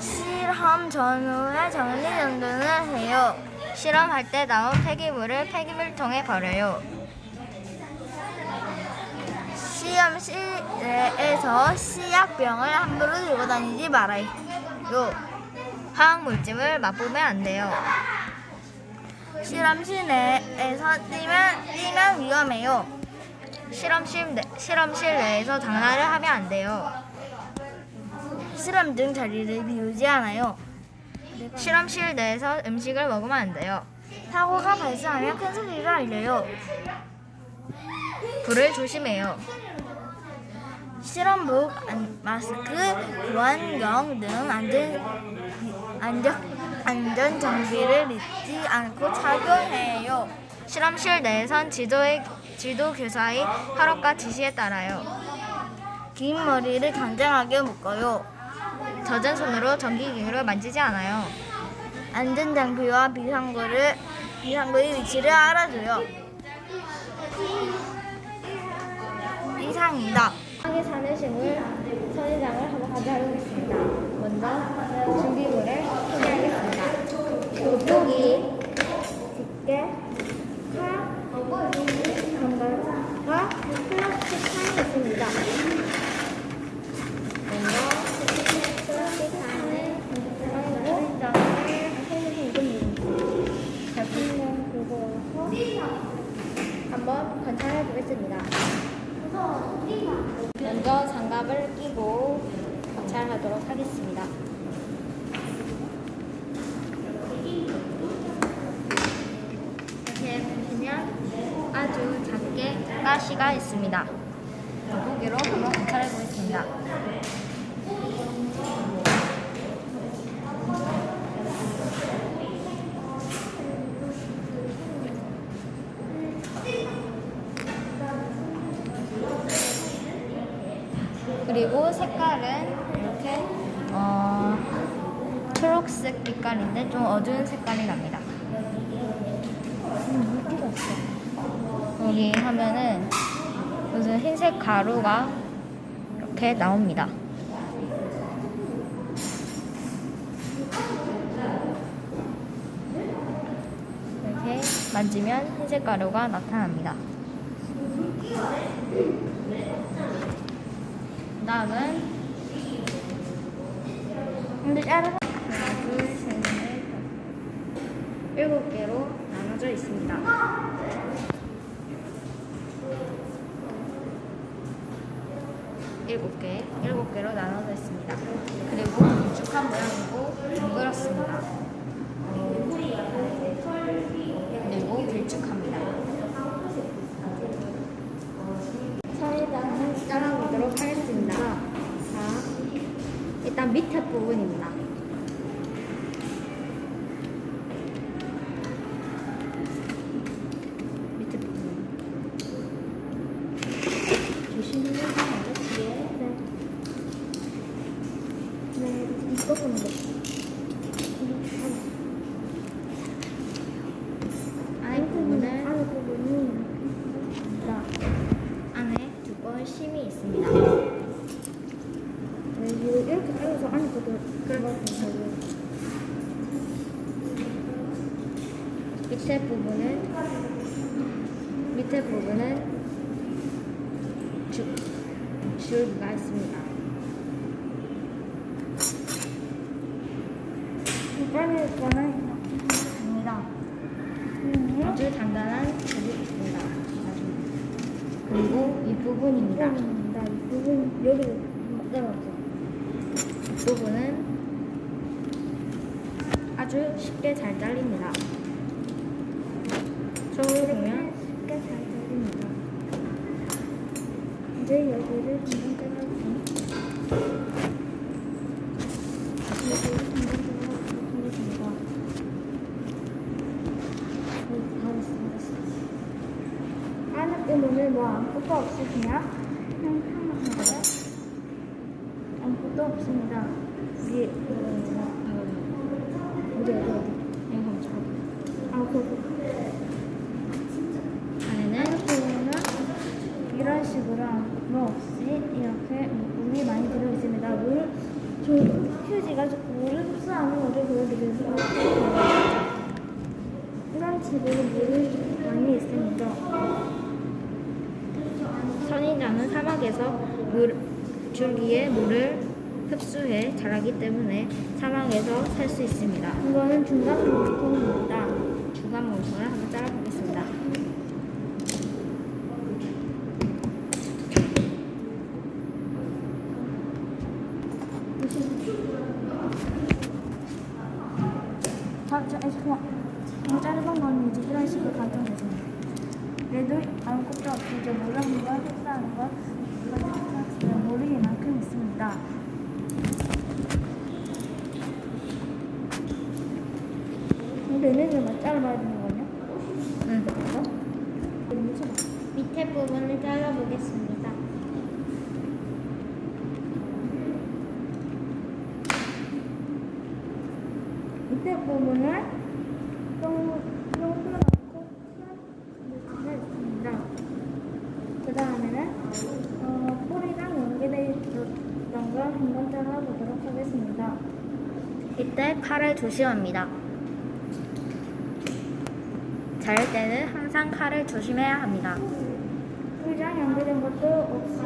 실험 전후에 정리 정돈을 해요. 실험할 때 나온 폐기물을 폐기물통에 버려요. 시험실에서 씨앗병을 함부로 들고 다니지 말아요. 화학 물질을 맛보면 안 돼요. 실험실 내에서 뛰면, 뛰면 위험해요. 실험실, 내, 실험실 내에서 장난을 하면 안 돼요. 실험 등 자리를 비우지 않아요. 실험실 내에서 음식을 먹으면 안 돼요. 사고가 발생하면 큰 소리를 알려요. 불을 조심해요. 실험복, 안- 마스크, 보안경 등 안전, 안전, 안전 장비를 잊지 않고 착용해요. 실험실 내에선 지도의, 지도 교사의 허락과 지시에 따라요. 긴 머리를 단정하게 묶어요. 젖은 손으로 전기기구를 만지지 않아요. 안전 장비와 비상구를 비상구의 위치를 알아줘요. 이상입니다. 하게 사는 식물 선인장을 한번 가져가겠습니다. 먼저 준비물을 소개하겠습니다. 돋보기, 집게, 칼, 건갈과 플라스틱 판이 있습니다. 먼저 플라스틱 판을 가지고 잡힌 건 긁어서 한번 관찰해 보겠습니다. 먼저 장갑을 끼고 관찰하도록 하겠습니다. 이렇게 보시면 아주 작게 가시가 있습니다. 돋보기로 한번 관찰해 보겠습니다. 그리고 색깔은 어, 초록색 빛깔인데 좀 어두운 색깔이 납니다. 여기 하면은 무슨 흰색 가루가 이렇게 나옵니다. 이렇게 만지면 흰색 가루가 나타납니다. 다음은 근데 따라 하나, 둘, 셋, 넷, 다섯, 일곱 개로 나눠져 있습니다. 일곱 개, 일곱 개로 나눠져 있습니다. 그리고 길쭉한 모양이고 둥그렇습니다. 그리고 길쭉합니다. 사이다는 따라보도록 하겠습니다. 자, 밑에 부분입니다. 밑에 부분. 조심히 해서 뒤에 네. 네, 이거 보는 거. 안에 부분은 안에 부분이 나 안에 두 번 심이 있습니다. 네, 이렇게 잘라서 안에 것도 들어가고 밑에 부분은 밑에 부분은 줄 줄기가 있습니다. 이번에 거는 입니다. 아주 단단한. 아주. 그리고 이 부분입니다. 이 부분 여기를 잘랐죠. 이 부분은 아주 쉽게 잘 잘립니다. 저를 보면. 이제 여기를 잘라주세요. 여기를 다 됐습니다. 부분을 뭐 아무것도 그냥 없습니다. 위에 어, 어디 어디 어디 이거 멈춰. 아 그거 안에는 부분은 이런 식으로 아무 없이 이렇게 물이 많이 들어 있습니다. 물, 저 휴지 할아버지가 물을 흡수하는 것을 하겠습니다. 이런 집에는 물이 많이 있습니다. 선인장은 사막에서 물, 줄기에 물을 흡수해 자라기 때문에 사막에서 살 수 있습니다. 이거는 중간 물통입니다. 중간 모습을 한번 잘라보겠 거는 이제 이런 식으로 가정되습니다 그래도 아무 것도 없이 이제 물을 한번 흡수하는 건 이건 물이 이만큼 있습니다. 얘는 좀 잘라봐야 되는 거냐? 응. 밑에 부분을 잘라보겠습니다. 밑에 부분을 넣고 튀어내가 있습니다. 그 다음에는 어, 뿌리랑 연계되어 있던 걸 한번 잘라보도록 하겠습니다. 이때 칼을 조심합니다. 자를 때는 항상 칼을 조심해야 합니다. 뿌리랑 연계된 것도 없이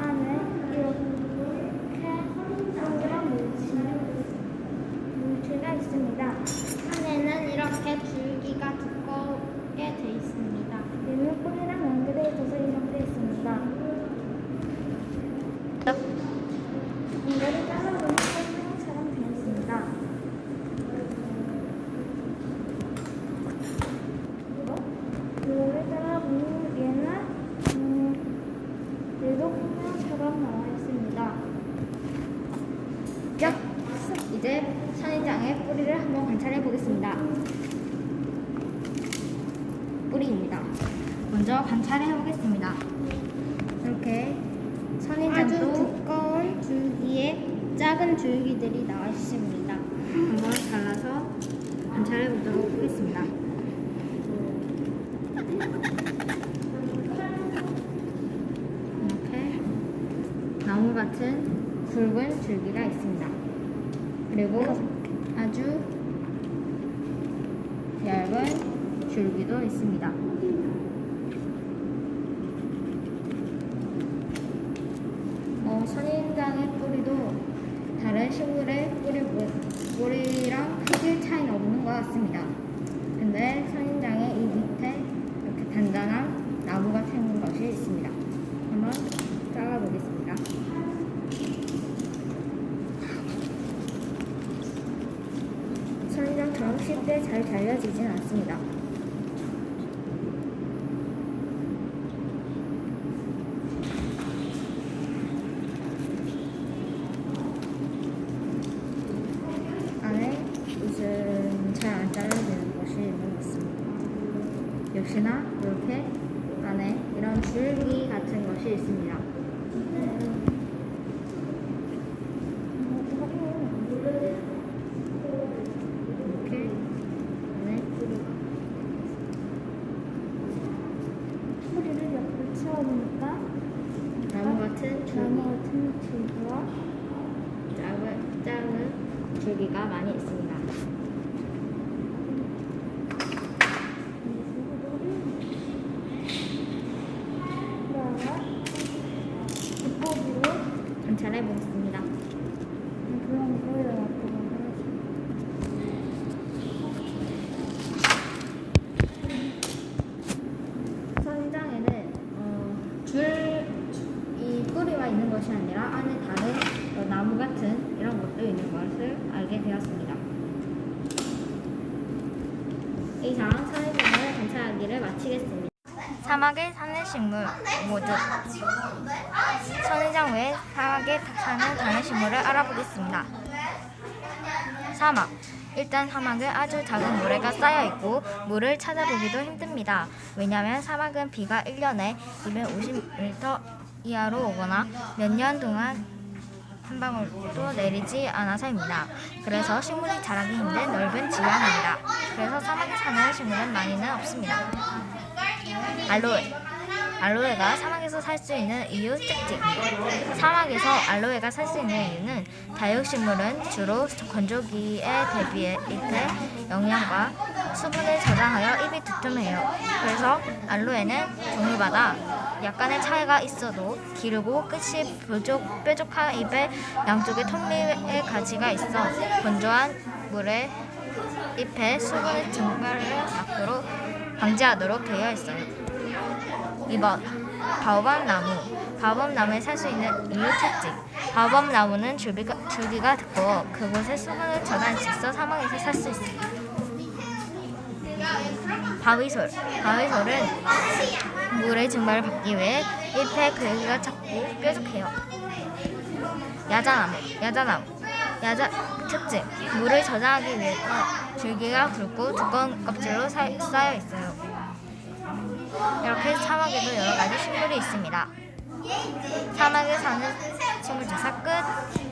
안에 이렇게 동그란 물질, 물체가 있습니다. 안에는 이렇게 줄기가 두껍게 돼 있습니다. 얘는 뿌리랑 연계되어 있어서 이렇게 있습니다. 이거를 잘라보면 설명처럼 되어 있습니다. 이거를 잘라보면 얘는 음, 얘도 설명처럼 나와 있습니다. 자, 이제 선인장의 뿌리를 한번 관찰해 보겠습니다. 뿌리입니다. 먼저 관찰해 보겠습니다. 이렇게 아주 선인장도 두꺼운 줄기에 작은 줄기들이 나와 있습니다. 한번 잘라서 관찰해 보도록 하겠습니다. 이렇게 나무 같은 굵은 줄기가 있습니다. 그리고 아주 얇은 줄기도 있습니다. 어, 선인장의 뿌리도 다른 식물의 뿌리, 뿌리랑 크게 차이는 없는 것 같습니다. 근데 선인장의 이 밑에 이렇게 단단한 나무가 생긴 것이 있습니다. 한번 잘라보겠습니다. 선인장처럼 쉽게 잘 잘려지진 않습니다. 안에 무슨 잘 안 잘라지는 것이 있는 것 같습니다. 역시나 이렇게 안에 이런 줄기 같은 것이 있습니다. 이렇게 안에 뿌리가 뿌리를 옆으로 치워보니까 나무 같은 나무 줄기, 같은 줄기와 작은, 작은 줄기가 많이 있습니다. 그다음에 뒷부분으로 갖고 선장에는 어, 줄, 이 뿌리가 있는 것이 아니라 안에 다른 어, 나무 같은 이런 것도 있는 것을 알게 되었습니다. 이상 선인장을 관찰하기를 마치겠습니다. 사막에 사는 식물 모두 선인장 외에 사막에 사는 다른 식물을 알아보겠습니다. 사막. 일단 사막은 아주 작은 모래가 쌓여 있고 물을 찾아보기도 힘듭니다. 왜냐하면 사막은 비가 1년에 250m 이하로 오거나 몇 년 동안 한 방울도 내리지 않아서입니다. 그래서 식물이 자라기 힘든 넓은 지형입니다. 그래서 사막에 사는 식물은 많이는 없습니다. 알로에. 알로에가 사막에서 살 수 있는 이유 특징. 사막에서 알로에가 살 수 있는 이유는 다육식물은 주로 건조기에 대비해 잎에 영양과 수분을 저장하여 잎이 두툼해요. 그래서 알로에는 종류마다 약간의 차이가 있어도 기르고 끝이 뾰족, 뾰족한 잎에 양쪽에 톱니의 가지가 있어 건조한 물에 잎에 수분의 증발을 막도록 방지하도록 되어 있어요. 2번 바오밤 나무 바오밤 나무에 살 수 있는 이유 특징 바오밤 나무는 줄기가, 줄기가 두꺼워 그곳에 수분을 있어 사막에서 살 수 있어요. 바위솔 바위솔은 물의 증발을 받기 위해 잎의 글기가 작고 뾰족해요. 야자나무 야자나무 야자 특징 물을 저장하기 위해서 줄기가 굵고 두꺼운 껍질로 사- 쌓여 있어요. 이렇게 사막에도 여러 가지 식물이 있습니다. 사막에 사는 22살 끝.